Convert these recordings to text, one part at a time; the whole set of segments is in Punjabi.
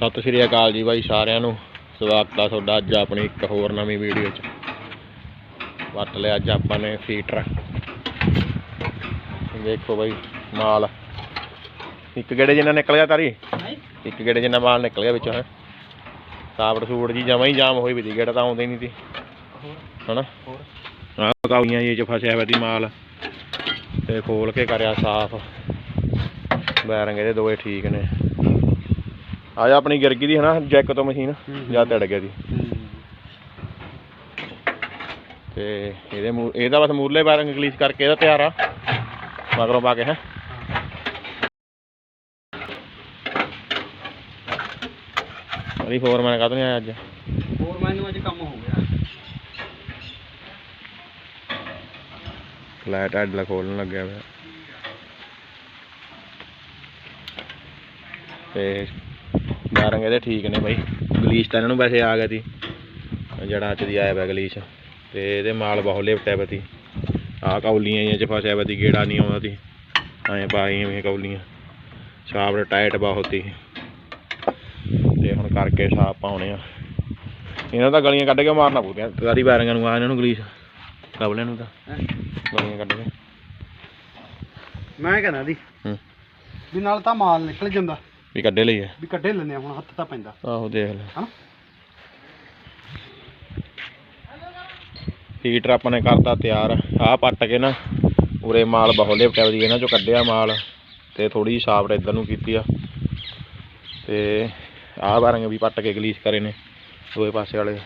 ਸਤਿ ਸ਼੍ਰੀ ਅਕਾਲ ਜੀ ਬਾਈ ਸਾਰਿਆਂ ਨੂੰ। ਸਵਾਗਤ ਆ ਤੁਹਾਡਾ ਅੱਜ ਆਪਣੀ ਇੱਕ ਹੋਰ ਨਵੀਂ ਵੀਡੀਓ 'ਚ। ਵੱਟ ਲਿਆ ਅੱਜ ਆਪਾਂ ਨੇ ਫੀਟਰ ਦੇਖੋ ਬਾਈ ਮਾਲ। ਇੱਕ ਗੇੜੇ ਜਿੰਨਾ ਨਿਕਲ ਗਿਆ ਤਾਰੀ। ਇੱਕ ਗੇੜੇ ਜਿੰਨਾ ਮਾਲ ਨਿਕਲ ਗਿਆ ਵਿੱਚੋਂ ਹੈ। ਸਾਬੜ ਸੂੜ ਜੀ ਜਮਾਂ ਹੀ ਜਾਮ ਹੋਈ ਵੀ ਦੀ ਗੇੜਾ ਤਾਂ ਆਉਂਦਾ ਨਹੀਂ ਸੀ ਹਨਾ? ਆਹ ਕਾਲੀਆਂ ਜੀ ਚ ਫਸਿਆ ਹੋਇਆ ਸੀ ਮਾਲ। ਤੇ ਖੋਲ ਕੇ ਕਰਿਆ ਸਾਫ਼। ਬੈਰਿੰਗ ਇਹਦੇ ਦੋਏ ਠੀਕ ਨੇ। ਆ ਜਾ ਆਪਣੀ ਗਿਰ ਗਈ ਦੀ ਹਨਾ ਜੈਕ ਤੋਂ ਮਸ਼ੀਨ ਜਾਂ ਤੜ ਗਿਆ ਦੀ। ਤੇ ਇਹਦੇ ਮੂ ਇਹਦਾ ਬਸ ਮੂਰਲੇ ਬੈਰਿੰਗ ਗਲੀਚ ਕਰਕੇ ਇਹਦਾ ਤਿਆਰ ਆ। ਮਗਰੋਂ ਪਾ ਕੇ ਹੈ। ਅਰੀ ਫੋਰਮੈਨ ਕਾਹਤੋਂ ਨਹੀਂ ਆਇਆ ਅੱਜ? ਹੋਰ ਮੈਨੂੰ ਅੱਜ ਕੰਮ ਹੋ ਗਿਆ। ਫਲੈਟ ਹੈਡ ਖੋਲਣ ਲੱਗਿਆ ਹੋਇਆ। ਤੇ ਬੈਰਿੰਗ ਇਹਦੇ ਠੀਕ ਨੇ ਬਾਈ। ਗਲੀਚ ਤਾਂ ਇਹਨਾਂ ਨੂੰ ਵੈਸੇ ਆ ਗਿਆ ਸੀ। ਜੜਾ ਚ ਦੀ ਆਇਆ ਪਿਆ ਗਲੀਚ ਤੇ ਇਹਦੇ ਮਾਲ ਬਹੁਤ ਲਿਪਟਿਆ ਪਿਆ ਸੀ। ਆਹ ਕੌਲੀਆਂ ਜਿਹੀਆਂ ਚ ਫਸਿਆ ਪਿਆ ਸੀ ਗੇੜਾ ਨਹੀਂ ਆਉਂਦਾ ਸੀ। ਐਂ ਪਾਈਆਂ ਵੀ ਕੌਲੀਆਂ। ਸ਼ਾਫਟ ਟਾਈਟ ਬਹੁਤ ਸੀ। ਤੇ ਹੁਣ ਕਰਕੇ ਸਾਫ਼ ਪਾਉਣੇ ਆ। ਇਹਨਾਂ ਤਾਂ ਗਲੀਆਂ ਕੱਢ ਕੇ ਮਾਰਨਾ ਪਊਗਾ ਸਾਰੀ ਬੈਰਿੰਗਾਂ ਨੂੰ ਆ ਇਹਨਾਂ ਨੂੰ ਗਲੀਚ ਕਬਲਿਆਂ ਨੂੰ ਤਾਂ। ਗਲੀਆਂ ਕੱਢ ਕੇ। ਮੈਂ ਕਹਿੰਦਾ ਦੀ ਵੀ ਨਾਲ ਤਾਂ ਮਾਲ ਨਿਕਲ ਜਾਂਦਾ। ਵੀ ਕੱਢੇ ਲਈ ਹੈ ਵੀ ਕੱਢੇ ਆ ਹੁਣ ਹੱਥ ਤਾਂ ਪੈਂਦਾ। ਆਹੋ ਦੇਖ ਲੈ। ਹਨਾ? ਹੀਟਰ ਆਪਾਂ ਨੇ ਕਰਤਾ ਤਿਆਰ। ਆਹ ਪੱਟ ਕੇ ਨਾ ਉਰੇ ਮਾਲ ਬਹੁਤ ਲਿਪਟਿਆ ਦੀ ਇਹਨਾਂ ਚੋਂ ਕੱਢਿਆ ਮਾਲ ਤੇ ਥੋੜੀ ਜਿਹੀ ਸਾਫਟ ਇਧਰ ਨੂੰ ਕੀਤੀ ਆ। ਤੇ ਆਹ ਬਾਰੰਗ ਵੀ ਪੱਟ ਕੇ ਗਲੀਚ ਕਰੇ ਨੇ ਦੋਏ ਪਾਸੇ ਵਾਲੇ।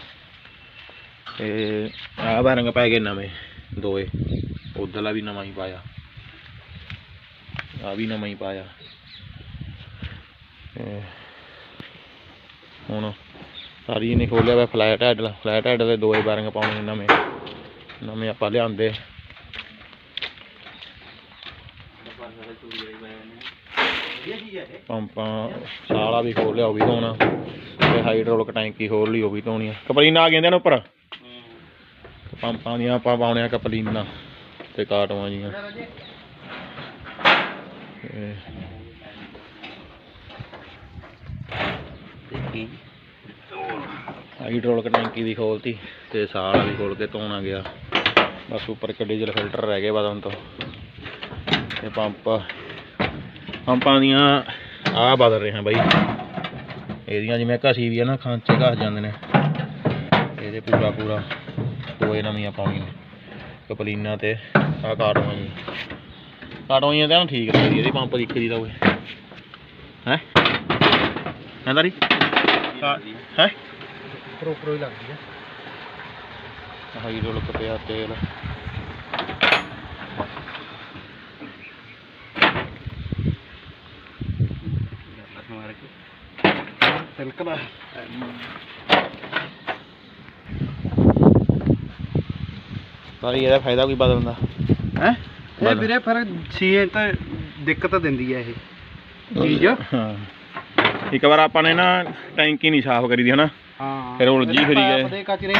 ਤੇ ਆਹ ਬਾਰੰਗ ਪੈ ਗਏ ਨਵੇਂ ਦੋਏ। ਉਧਰਲਾ ਵੀ ਨਵਾਂ ਹੀ ਪਾਇਆ। ਆ ਵੀ ਨਵਾਂ ਹੀ ਪਾਇਆ। ਹੁਣ ਸਾਰੀ ਨੇ ਖੋਲਿਆ ਵਾ ਫਲੈਟ ਹੈਡ ਫਲੈਟ ਹੈਡ ਦੇ ਦੋਏ ਬਾਰੰਗ ਪਾਉਣੇ ਨਵੇਂ ਨਵੇਂ ਆਪਾਂ ਲਿਆਂਦੇ। ਪੰਪਾਂ ਸਾਲਾ ਵੀ ਖੋਲ ਲਿਆ, ਉਹ ਵੀ ਧੋਣਾ। ਤੇ ਹਾਈਡ੍ਰੋਲਿਕ ਟੈਂਕੀ ਖੋਲ ਲਈ, ਉਹ ਵੀ ਧੋਣੀ ਆ। ਕਪਲੀਨ ਆ ਗਈਆਂ ਨੇ ਉੱਪਰ? ਪੰਪਾਂ ਦੀਆਂ ਆਪਾਂ ਪਾਉਣੇ ਆ ਕਪਲੀਨਾਂ ਤੇ ਕਾਟਵਾਂ ਜੀਆਂ। ਤੇ ਹਾਈਡ੍ਰੋਲਿਕ ਟੈਂਕੀ ਵੀ ਖੋਲਤੀ ਤੇ ਸਾਲ ਵੀ ਖੋਲ ਕੇ ਧੋਣਾ ਗਿਆ। ਬਸ ਉੱਪਰ ਇੱਕ ਡੀਜ਼ਲ ਫਿਲਟਰ ਰਹਿ ਗਏ ਬਦਲਣ ਤੋਂ। ਤੇ ਪੰਪ, ਪੰਪਾਂ ਦੀਆਂ ਆ ਬਦਲ ਰਹੇ ਹਾਂ ਬਾਈ। ਇਹਦੀਆਂ ਜਿਵੇਂ ਘਸੀ ਵੀ ਆ ਨਾ, ਖਾਂਚੇ ਘਸ ਜਾਂਦੇ ਨੇ। ਇਹਦੇ ਪੂਰਾ ਪੂਰਾ ਦੋਏ ਨਵੀਆਂ ਪਾਉਣੀਆਂ ਕਪਲੀਨਾ ਤੇ ਆ ਕਾਟਵਾਂ ਜੀ। ਕਾਟਵਾਂ ਤਾਂ ਠੀਕ ਲੱਗਦੀ ਇਹਦੀ ਪੰਪ ਦੀ ਇੱਕ ਦੀ ਤਾਂ ਉਹ ਹੈ? ਹੈ ਹੈ? ਉੱਪਰੋਂ ਉੱਪਰੋਂ ਹੀ ਲੱਗਦੀ ਆ। ਹਾਈਡ੍ਰੋਲਿਕ ਪਿਆ ਤੇਲ। ਤਿਲਕਦਾ ਸਾਰੀ ਇਹਦਾ ਫਾਇਦਾ ਕੋਈ ਬਦਲਣ ਦਾ? ਹੈ? ਇਹ। ਵੀਰੇ ਫਿਰ ਸੀਏ ਤਾਂ ਦਿੱਕਤ ਦਿੰਦੀ ਆ ਇਹ। ਚੀਜ਼ ਹਾਂ। ਇੱਕ ਵਾਰ ਆਪਾਂ ਨੇ ਨਾ ਟੈਂਕੀ ਨਹੀਂ ਸਾਫ਼ ਕਰੀ ਦੀ ਹਨਾ? ਹਾਂ। ਫਿਰ ਉਲਝੀ ਫਿਰੀ ਗਏ। ਪਾਈਪ ਦੇ ਕਚਰੇ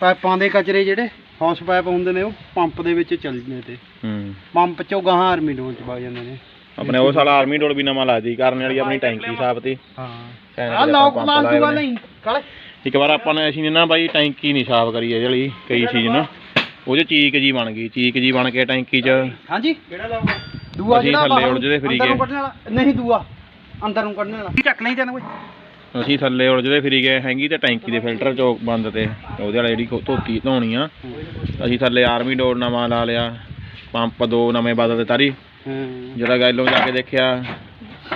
ਪਾਈਪਾਂ ਦੇ ਕਚਰੇ ਜਿਹੜੇ ਹੌਸ ਪਾਈਪ ਹੁੰਦੇ ਨੇ ਉਹ ਪੰਪ ਦੇ ਵਿੱਚ ਚੱਲ ਜਾਂਦੇ ਤੇ। ਹੂੰ। ਪੰਪ ਚੋਂ ਗਾਹਾਂ ਆਰਮੀ ਡੋਨ ਚ ਵਗ ਜਾਂਦੇ ਨੇ। ਆਪਣੇ ਉਹ ਸਾਲਾ ਆਰਮੀ ਡੋਲ ਵੀ ਨਵਾਂ ਲਾਦੀ ਕਰਨ ਵਾਲੀ ਆਪਣੀ ਟੈਂਕੀ ਸਾਫ਼ ਤੀ। ਹਾਂ। ਆ ਲੋਕ ਹੋਏ ਨੇ। ਨਹੀਂ ਕਾਲੇ। ਇੱਕ ਵਾਰ ਆਪਾਂ ਨੇ ਅਸੀਂ ਨੇ ਨਾ ਬਾਈ ਟੈਂਕੀ ਨਹੀਂ ਸਾਫ਼ ਕਰੀ ਇਹਦੇ ਲਈ ਕਈ ਚੀਜ਼ ਨਾ। ਉਹ 'ਚ ਚੀਕ ਜੀ ਬਣ ਗਈ ਚੀਕ ਜੀ ਬਣ ਕੇ ਟੈਂਕੀ 'ਚ। ਹਾਂਜੀ। ਕਿਹੜਾ ਲਾਉਂਗਾ ਦੂਆ ਅਸੀਂ ਜਿਹੜਾ ਥੱਲੇ ਬਾਹਰ ਉਲਝਦੇ ਫਿਰੀ ਅੰਦਰ ਨੂੰ ਗਏ। ਕੱਢਣ ਵਾਲਾ ਨਹੀਂ ਦੂਆ। ਅੰਦਰ ਨੂੰ ਕੱਢਣ ਵਾਲਾ। ਚੱਕ ਲਈ ਤੈਨੂੰ ਕੋਈ? ਅਸੀਂ ਥੱਲੇ ਉਲਝਦੇ ਫਿਰੀ ਗਏ ਹੈਂਗੀ ਤੇ ਟੈਂਕੀ ਦੇ ਫਿਲਟਰ ਚੋਕ ਬੰਦ ਤੇ। ਉਹਦੇ ਵਾਲੀ ਜਿਹੜੀ ਖੋ- ਧੋਤੀ ਧੋਣੀ ਆ। ਅਸੀਂ ਥੱਲੇ ਆਰਮੀ ਡੋਰ ਨਵਾਂ ਲਾ ਲਿਆ ਪੰਪ ਦੋ ਨਵੇਂ ਬਦਲਦੇ ਤਾਰੀ। ਹਾਂ। ਜਿਹੜਾ ਗੈਲੋਂ ਜਾ ਕੇ ਦੇਖਿਆ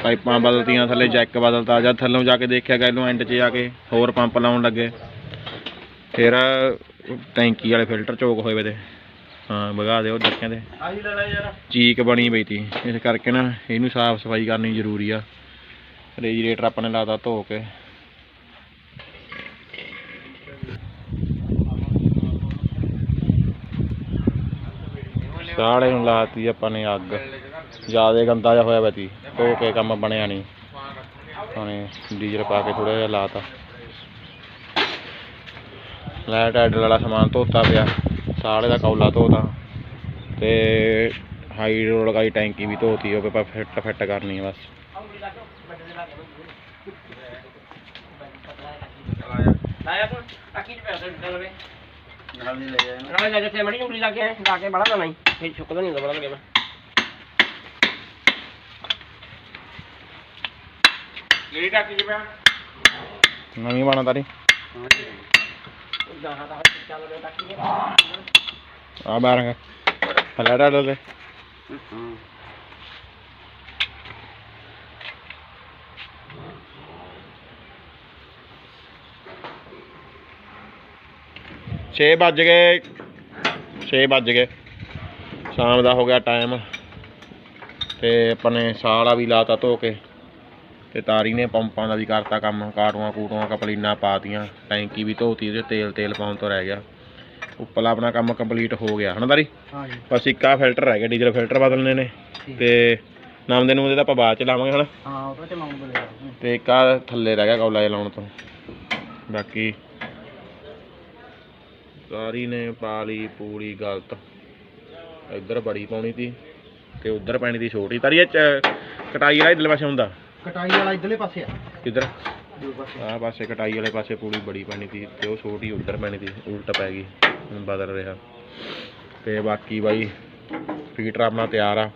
ਪਾਈਪਾਂ ਬਦਲਤੀਆਂ ਥੱਲੇ ਜੈਕ ਬਦਲਤਾ ਜਦ ਥੱਲੋਂ ਜਾ ਕੇ ਦੇਖਿਆ ਗੈਲੋਂ ਐਂਡ 'ਚ ਜਾ ਕੇ ਹੋਰ ਪੰਪ ਲਾਉਣ ਲੱਗੇ। ਫਿਰ ਟੈਂਕੀ ਵਾਲੇ ਫਿਲਟਰ ਚੋਕ ਹੋਏ ਵੇ ਤੇ। ਹਾਂ ਵਗਾ ਦੇ ਉਹ ਡੱਕਿਆਂ ਤੇ। ਆਹੀ ਯਾਰ। ਚੀਕ ਬਣੀ ਪਈ ਤੀ। ਇਸ ਕਰਕੇ ਨਾ ਇਹਨੂੰ ਸਾਫ਼ ਸਫ਼ਾਈ ਕਰਨੀ ਜ਼ਰੂਰੀ ਆ। ਰੇਜੀਰੇਟਰ ਆਪਾਂ ਨੇ ਲਾਤਾ ਧੋ ਕੇ। ਸਾਲੇ ਨੂੰ ਲਾਤੀ ਆਪਾਂ ਨੇ ਅੱਗ। ਜ਼ਿਆਦਾ ਗੰਦਾ ਜਿਹਾ ਹੋਇਆ ਵਾ ਤੀ ਧੋ ਕੇ ਕੰਮ ਬਣਿਆ ਨਹੀਂ ਉਹਨੇ ਡੀਜ਼ਲ ਪਾ ਕੇ ਥੋੜਾ ਜਿਹਾ ਲਾਤਾ। ਲਾਈਟ ਐਡਲ ਵਾਲਾ ਸਮਾਨ ਧੋਤਾ ਪਿਆ। ਸਾਲੇ ਦਾ ਕੌਲਾ ਧੋਤਾ। ਤੇ ਹਾਈਡ੍ਰੋਲਿਕ ਵਾਲੀ ਟੈਂਕੀ ਵੀ ਧੋਤੀ, ਉਹ ਆਪਾਂ ਫਿੱਟ ਫਿੱਟ ਕਰਨੀ ਆ ਬਸ। ਲਾਇਆ ਤੂੰ ਟਾਕੀ ਚ ਪਿਆ ਤੇ ਲਵੇ। ਨਾਲ ਹੀ ਲੈ ਜਾਏ ਨਾਲੇ ਜਾ ਜਿੱਥੇ ਮੜੀ ਉਂਗਲੀ ਲਾ ਕੇ ਲਾ ਕੇ ਬੜਾ ਨਹੀਂ ਫਿਰ ਸੁੱਕਦਾ ਨਹੀਂ ਬੜਾ ਲਗੇ ਕਿਹੜੀ ਟਾਕੀ ਚ ਪਿਆ ਨਵੀਂ ਬਣਾ ਤਾਰੀ। ਜਹਾਂ ਦਾ ਚੱਲ ਰਿਹਾ ਟਾਕੀ ਆ ਬਾਰੰਗ ਹਲਾ ਡਾ ਦੇ ਹਾਂ। 6 ਵੱਜ ਗਏ। 6 ਵੱਜ ਗਏ। ਸ਼ਾਮ ਦਾ ਹੋ ਗਿਆ ਟਾਈਮ। ਤੇ ਆਪਾਂ ਨੇ ਸਾਲਾ ਵੀ ਲਾਤਾ ਧੋ ਕੇ। ਤੇ ਤਾਰੀ ਨੇ ਪੰਪਾਂ ਦਾ ਵੀ ਕਰਤਾ ਕੰਮ ਕਾਟੂਆਂ ਕੂਟੂਆਂ ਕਪਲੀਨਾਂ ਪਾਤੀਆਂ ਟੈਂਕੀ ਵੀ ਧੋਤੀ ਉਹਦੇ ਤੇਲ ਤੇਲ ਪਾਉਣ ਤੋਂ ਰਹਿ ਗਿਆ। ਉੱਪਰਲਾ ਆਪਣਾ ਕੰਮ ਕੰਪਲੀਟ ਹੋ ਗਿਆ। ਹਨਾ ਤਾਰੀ? ਹਾਂ ਜੀ। ਬਸ ਇੱਕ ਆ ਫਿਲਟਰ ਰਹਿ ਗਿਆ ਡੀਜ਼ਲ ਫਿਲਟਰ ਬਦਲਨੇ ਨੇ। ਤੇ ਨਾਮ ਦੇ ਨੂੰ ਉਹਦੇ ਤਾਂ ਆਪਾਂ ਬਾਅਦ ਚ ਲਾਵਾਂਗੇ ਹਨਾ? ਹਾਂ ਉਹ ਤਾਂ ਚਲਾਉਂਦੇ ਲੈ ਤੇ ਇੱਕ ਆ ਥੱਲੇ ਰਹਿ ਗਿਆ ਕੌਲਾ ਜਿਹਾ ਲਾਉਣ ਤੋਂ। ਬਾਕੀ ਸਾਰੀ ਨੇ ਪਾ ਲਈ ਪੂਰੀ ਗਲਤ। ਇੱਧਰ ਬੜੀ ਪਾਉਣੀ ਸੀ ਤੇ ਉੱਧਰ ਪੈਣੀ ਸੀ ਛੋਟੀ। ਤਾਰੀ ਇਹ ਚ- ਕਟਾਈ ਵਾਲਾ ਇਧਰਲੇ ਪਾਸੇ ਹੁੰਦਾ? ਕਟਾਈ ਵਾਲਾ ਇਧਰਲੇ ਪਾਸੇ ਆ। ਕਿੱਧਰ? ਆਹ ਪਾਸੇ ਕਟਾਈ ਵਾਲੇ ਪਾਸੇ ਪੂਰੀ ਬੜੀ ਪੈਣੀ ਸੀ ਤੇ ਉਹ ਛੋਟੀ ਉੱਧਰ ਪੈਣੀ ਸੀ ਉਲਟ ਪੈ ਗਈ ਹੁਣ ਬਦਲ ਰਿਹਾ। ਤੇ ਬਾਕੀ ਬਾਈ ਫੀਟਰ ਆਪਣਾ ਤਿਆਰ ਆ।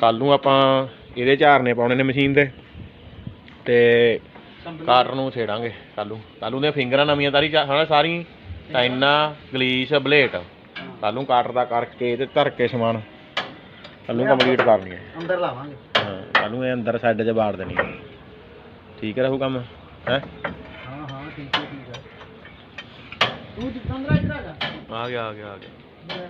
ਕੱਲ ਨੂੰ ਆਪਾਂ ਇਹਦੇ ਝਾਰਨੇ ਪਾਉਣੇ ਨੇ ਮਸ਼ੀਨ ਦੇ। ਤੇ ਕਾਟਰ ਨੂੰ ਛੇੜਾਂਗੇ ਕੱਲ ਨੂੰ। ਕੱਲ ਨੂੰ ਦੀਆਂ ਫਿੰਗਰਾਂ ਨਵੀਆਂ ਤਾਰੀ ਹਨਾ ਸਾਰੀ ਟਾਈਨਾ ਗਲੀਸ ਬਲੇਟ ਕੱਲ ਨੂੰ ਕਾਟਰ ਦਾ ਕਰਕੇ ਤੇ ਧਰ ਕੇ ਸਮਾਨ ਕੱਲ ਨੂੰ ਕੰਪਲੀਟ ਕਰਨੀ ਹੈ। ਅੰਦਰ ਲਾਵਾਂਗੇ। ਹਾਂ ਕੱਲ ਨੂੰ ਇਹ ਅੰਦਰ ਸਾਈਡ 'ਚ ਬਾੜ ਦੇਣੀ ਹੈ। ਠੀਕ ਰਹੂ ਕੰਮ ਹੈ? ਹਾਂ ਹਾਂ ਠੀਕ ਹੈ ਠੀਕ ਹੈ। ਤੂੰ 15 ਇਧਰ ਆ ਗਿਆ ਆ ਗਿਆ ਆ ਗਿਆ।